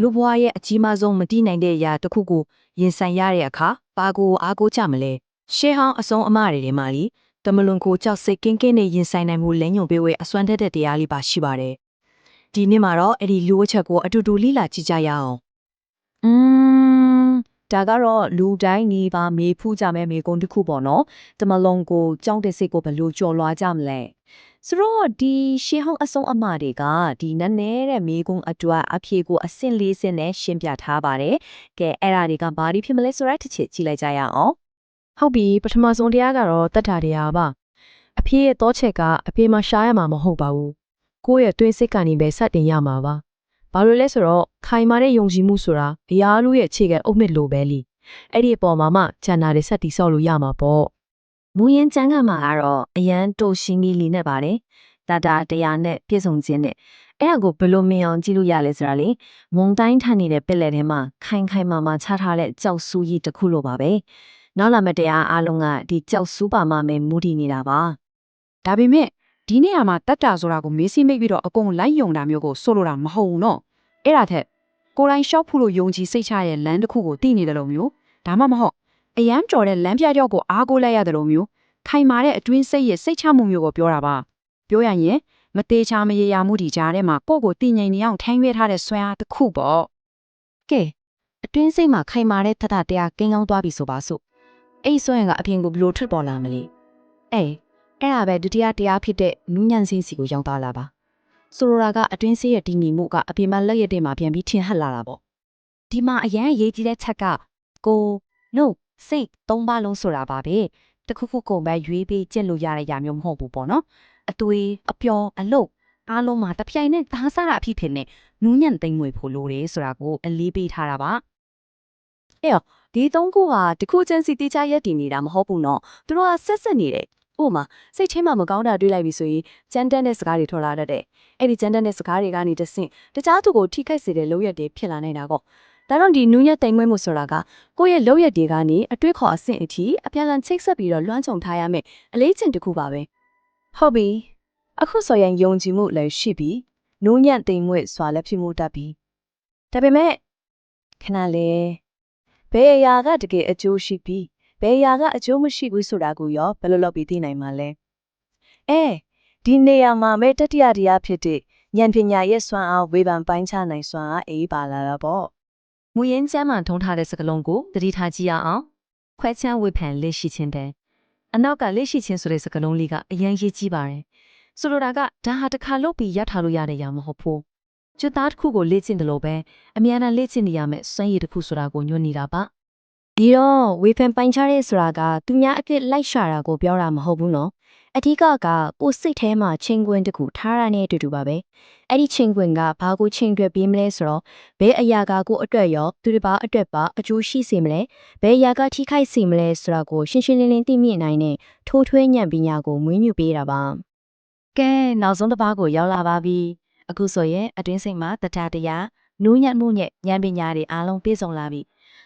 လူဘွားရဲ့အကြီးမားဆုံးမတိနိုင်တဲ့အရာတစ်ခုကိုရင်ဆိုင်ရတဲ့အခါဘာကိုအားကိုးကြမလဲရှေးဟောင်းအစုံအမတွေထဲမှာလीတမလွန်ကိုကြောက်စိတ်ကင်းကင်းနဲ့ရင်ဆိုင်နိုင်မှုလဲညွန်ပေးဝဲအစွမ်းတက်တဲ့တရားလေးပါရှိပါတယ်ဒီနေ့မှာတော့အဲ့ဒီလူအချက်ကိုအတူတူလိလာကြည့်ကြရအောင်อืมဒါကတော့လူတိုင်းနေပါမေးဖူးကြမဲ့မေကုန်းတစ်ခုပေါ့နော်တမလွန်ကိုကြောက်တဲ့စိတ်ကိုဘယ်လိုကြော်လွှားကြမလဲ ဆိုတော့ဒီရှေးဟောင်းအစုံအမတွေကဒီနည်းနည်းတဲ့မေကုန်းအတွက်အဖြေကိုအဆင့်လေးဆင့်နဲ့ရှင်းပြထားပါတယ်ကဲအဲ့ဒါတွေကဘာတွေဖြစ်မလဲဆိုတော့တစ်ချက်ကြည့်လိုက်ကြရအောင်ဟုတ်ပြီပထမဆုံးတရားကတော့တတ်တာတရားပါအဖေရဲ့တောချက်ကအဖေမှာရှားရမှာမဟုတ်ပါဘူးကိုယ့်ရဲ့တွင်းစိတ်ကနေပဲစတင်ရမှာပါဘာလို့လဲဆိုတော့ခိုင်မာတဲ့ယုံကြည်မှုဆိုတာအရာလို့ရဲ့အခြေခံအုတ်မြစ်လိုပဲလीအဲ့ဒီအပေါ်မှာမှဂျန်နာတွေဆက်တီဆောက်လို့ရမှာပေါ့ မူရင်ကျမ်းကမှာကတော့အရန်တိုရှင်းပြီးလီနဲ့ပါတယ်။တာတာတရားနဲ့ပြည့်စုံခြင်းနဲ့အဲ့ဒါကိုဘယ်လိုမြင်အောင်ကြည့်လို့ရလဲဆိုတာလေမုံတိုင်းထန်နေတဲ့ပက်လက်ထဲမှာခိုင်ခိုင်မာမာချထားတဲ့ကြောက်ဆူးကြီးတစ်ခုလိုပါပဲ။နောက်လာမယ့်တရားအလုံးကဒီကြောက်ဆူးပါမှပဲမူတည်နေတာပါဒါပေမဲ့ဒီနေရာမှာတတ်တာဆိုတာကိုမေးစိမိတ်ပြီးတော့အကုန်လိုက်ယုံတာမျိုးကိုဆိုလိုတာမဟုတ်ဘူးနော်အဲ့ဒါထက်ကိုယ်တိုင်ရှော့ဖို့လို့ယုံကြည်စိတ်ချရဲ့လမ်းတစ်ခုကိုတည်နေတယ်လို့မျိုးဒါမှမဟုတ်အရန်ကြော်တဲ့လမ်းပြကြောက်ကိုအားကိုးလိုက်ရတယ်လို့မျိုး ခိုင်မာတဲ့အတွင်းစိတ်ရဲ့စိတ်ချမှုမျိုးကိုပြောတာပါပြောရရင်မသေးချာမရေရာမှုဒီကြားထဲမှာကိုယ့်ကိုတည်ငြိမ်နေအောင်ထိုင်းရွေးထားတဲ့ဆွဲအားတစ်ခုပေါ့။ကဲအတွင်းစိတ်မှာခိုင်မာတဲ့ထထတရားကင်းကောင်းသွားပြီဆိုပါစို့။အဲ့ဒီဆိုရင်ကအပြင်ကိုဘယ်လိုထွက်ပေါ်လာမလဲ။အေးအဲ့ဒါပဲဒုတိယတရားဖြစ်တဲ့နူးညံ့စင်းစီကိုရောက်သွားလာပါ။ဆိုလိုတာကအတွင်းစိတ်ရဲ့တည်ငြိမ်မှုကအပြင်မှာလက်ရတဲ့မှာပြန်ပြီးထင်ဟပ်လာတာပေါ့။ဒီမှာအရန်အရေးကြီးတဲ့ချက်ကကိုနှုတ်စိတ်သုံးပါလုံးဆိုတာပါပဲ။ တစ်ခုခုကုန်ပဲရွေးပြီးကျင့်လို့ရတဲ့ຢာမျိုးမဟုတ်ဘူးပေါ့နော်။အသွေးအပျော်အလုတ်အားလုံးမှာတစ်ပြိုင်နဲ့သားစားတာအဖြစ်ဖြစ်နေနူးညံ့သိမ့်မွေဖို့လိုတယ်ဆိုတာကိုအလေးပေးထားတာပါ။အဲ့တော့ဒီသုံးခုဟာတစ်ခုချင်းစီတိကျရက်တည်နေတာမဟုတ်ဘူးနော်။သူတို့ကဆက်ဆက်နေတယ်။ဥပမာစိတ်ချင်းမှမကောင်းတာတွေးလိုက်ပြီဆိုရင်ကြမ်းတမ်းတဲ့စကားတွေထွက်လာတတ်တယ်။အဲ့ဒီကြမ်းတမ်းတဲ့စကားတွေကနေတဆင့်တခြားသူကိုထိခိုက်စေတဲ့လုပ်ရက်တွေဖြစ်လာနေတာကော။ ဒါတော့ဒီနူးညံ့သိမ့်မွေမှုဆိုတာကကိုယ့်ရဲ့လုပ်ရက်တွေကနေအတွေ့ခေါ်အဆင့်အထိအပြန်အလှန်ချိတ်ဆက်ပြီးတော့လွှမ်းခြုံထားရမယ်အလေးချိန်တစ်ခုပါပဲ။ဟုတ်ပြီ။အခုဆိုရင်ယုံကြည်မှုလည်းရှိပြီ။နူးညံ့သိမ့်မွေစွာလည်းဖြစ်မှုတတ်ပြီ။ဒါပေမဲ့ခဏလေးဘယ်အရာကတကယ်အကျိုးရှိပြီးဘယ်အရာကအကျိုးမရှိဘူးဆိုတာကိုရောဘယ်လိုလုပ်ပြီးသိနိုင်မှာလဲအဲဒီနေရာမှာမဲတတိယတရားဖြစ်တဲ့ဉာဏ်ပညာရဲ့စွမ်းအားဝေဖန်ပိုင်းခြားနိုင်စွမ်းအားအေးပါလာတာပေါ့ မူရင်းကျမ်းမှာထုံးထားတဲ့စကားလုံးကိုသတိထားကြည့်ရအောင်ခွဲချမ်းဝေဖန်လက်ရှိခြင်းတဲ့အနောက်ကလက်ရှိခြင်းဆိုတဲ့စကားလုံးလေးကအရင်ရေးကြည့်ပါတယ်ဆိုလိုတာကဒါဟာတစ်ခါလုပ်ပြီးရထားလို့ရတဲ့ຢာမဟုတ်ဘူးကျွတ်သားတစ်ခုကိုလေ့ကျင့်တယ်လို့ပဲအများနဲ့လေ့ကျင့်နေရမယ်စွမ်းရည်တစ်ခုဆိုတာကိုညွှန်နေတာပါဒီတော့ဝေဖန်ပိုင်းခြားတဲ့ဆိုတာကသူများအပြစ်လိုက်ရှာတာကိုပြောတာမဟုတ်ဘူးနော် အဓိကကကိုယ်စိတ်ထဲမှာချင်းခွင်းတစ်ခုထားရတဲ့အတူတူပါပဲအဲ့ဒီချင်းခွင်းကဘာကိုချင်းတွက်ပေးမလဲဆိုတော့ဘယ်အရာကကိုအတွက်ရောသူတစ်ပါအတွက်ပါအကျိုးရှိစေမလဲဘယ်အရာကထိခိုက်စေမလဲဆိုတာကိုရှင်းရှင်းလင်းလင်းသိမြင်နိုင်တဲ့ထိုးထွင်းဉာဏ်ပညာကိုမွေးမြူပေးတာပါကဲနောက်ဆုံးတစ်ပါးကိုရောက်လာပါပြီအခုဆိုရင်အတွင်းစိတ်မှာတထတရားနူးညံ့မှုညက်ဉာဏ်ပညာတွေအားလုံးပြည့်စုံလာပြီ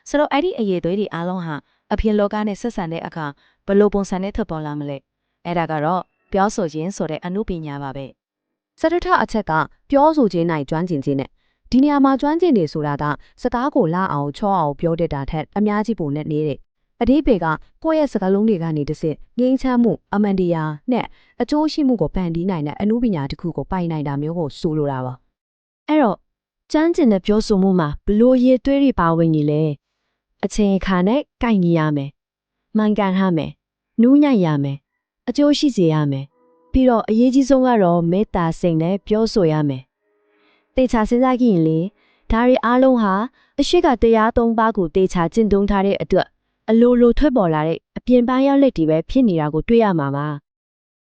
ဆိုတော့အဲ့ဒီအရေးသွေးတွေအားလုံးဟာအပြင်လောကနဲ့ဆက်ဆံတဲ့အခါဘယ်လိုပုံစံနဲ့ထွက်ပေါ်လာမလဲ အဲ့ဒါကတော့ပြောဆိုခြင်းဆိုတဲ့အမှုပညာပါပဲစရထအချက်ကပြောဆိုခြင်းနိုင်ကျွမ်းကျင်ခြင်းနဲ့ဒီနေရာမှာကျွမ်းကျင်နေဆိုတာကစကားကိုလာအောင်ချောအောင်ပြောတတ်တာထက်အများကြီးပုံနဲ့နေတယ်အတိပေကကိုယ့်ရဲ့စကားလုံးတွေကနေတစ်ဆင့်ငြိမ်းချမ်းမှုအမှန်တရားနဲ့အကျိုးရှိမှုကိုပန်တီးနိုင်တဲ့အမှုပညာတစ်ခုကိုပိုင်နိုင်တာမျိုးကိုဆိုလိုတာပါအဲ့တော့ကျမ်းကျင်တဲ့ပြောဆိုမှုမှာဘလို့ရည်သွေးတွေပါဝင်နေလဲအချိန်အခါနဲ့ကိုင်ညီရမယ်မှန်ကန်ရမယ်နူးညံ့ရမယ် အကျိုးရှိစေရမယ်ပြီးတော့အရေးကြီးဆုံးကတော့မေတ္တာစိတ်နဲ့ပြောဆိုရမယ်တေချာစဉ်းစားကြည့်ရင်လေဒါတွေအားလုံးဟာအရှိကတရားသုံးပါးကိုတေချာကျင့်သုံးထားတဲ့အတွက်အလိုလိုထွက်ပေါ်လာတဲ့အပြင်ပန်းရောက်လက်တွေပဲဖြစ်နေတာကိုတွေ့ရမှာပါ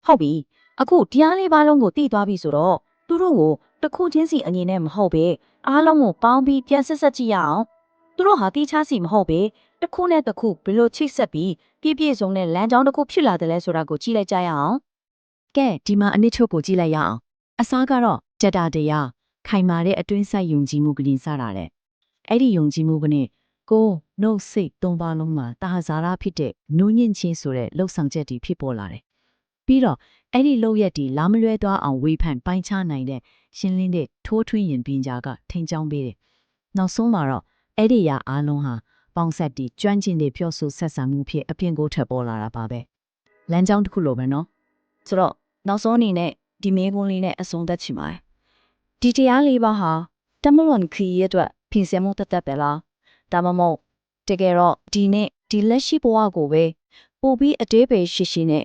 ဟုတ်ပြီအခုတရားလေးပါးလုံးကိုတည်သွားပြီဆိုတော့သူတို့ကိုတစ်ခုချင်းစီအနေနဲ့မဟုတ်ပဲအားလုံးကိုပေါင်းပြီးပြန်ဆက်ဆက်ကြည့်ရအောင် သူတို့ဟာတိချားစီမဟုတ်ပဲတစ်ခုနဲ့တစ်ခုဘယ်လိုချိတ်ဆက်ပြီးပြည့်ပြည့်စုံတဲ့လမ်းကြောင်းတစ်ခုဖြစ်လာတယ်လဲဆိုတာကိုကြည့်လိုက်ကြရအောင်ကဲဒီမှာအနစ်ချုပ်ကိုကြည့်လိုက်ရအောင်အစားကတော့တတတရားခိုင်မာတဲ့အတွင်းဆိုင်ယုံကြည်မှုကလေးစတာတဲ့အဲ့ဒီယုံကြည်မှုကနဲ့ကိုနှုတ်စိတ်သုံးပါလုံးမှာတာဟာဇာရဖြစ်တဲ့နူးညံ့ချင်းဆိုတဲ့လှုပ်ဆောင်ချက်တွေဖြစ်ပေါ်လာတယ်ပြီးတော့အဲ့ဒီလောက်ရက်ဒီလာမလွဲသွားအောင်ဝေဖန်ပိုင်းခြားနိုင်တဲ့ရှင်းလင်းတဲ့ထိုးထွင်းရင်ပညာကထိန်ချောင်းပေးတယ်။နောက်ဆုံးမှာတော့ အဲ့ဒီရအားလုံးဟာပေါင်းဆက်တီကျွမ်းကျင်တဲ့ပြောဆိုဆက်ဆံမှုဖြစ်အပြင်ကိုထပ်ပေါ်လာတာပါပဲ။လမ်းကြောင်းတစ်ခုလိုပဲနော်ဆိုတော့နောက်ဆုံးအနေနဲ့ဒီမေးခွန်းလေးနဲ့အဆုံးသတ်ချင်ပါတယ်ဒီတရားလေးပါဟာတမလွန်ခီရဲ့အတွက်ပြင်ဆင်မှုတက်တက်ပဲလားဒါမှမဟုတ်တကယ်တော့ဒီနေ့ဒီလက်ရှိဘဝကိုပဲပို့ပြီးအသေးပေရှိရှိနဲ့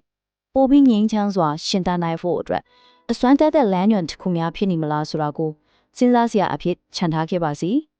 ပို့ပြီးငြိမ်းချမ်းစွာရှင်သန်နိုင်ဖို့အတွက်အစွမ်းတက်တဲ့လမ်းညွန်တစ်ခုများဖြစ်နေမလားဆိုတာကိုစဉ်းစားစရာအဖြစ်ခြံထားခဲ့ပါစီ။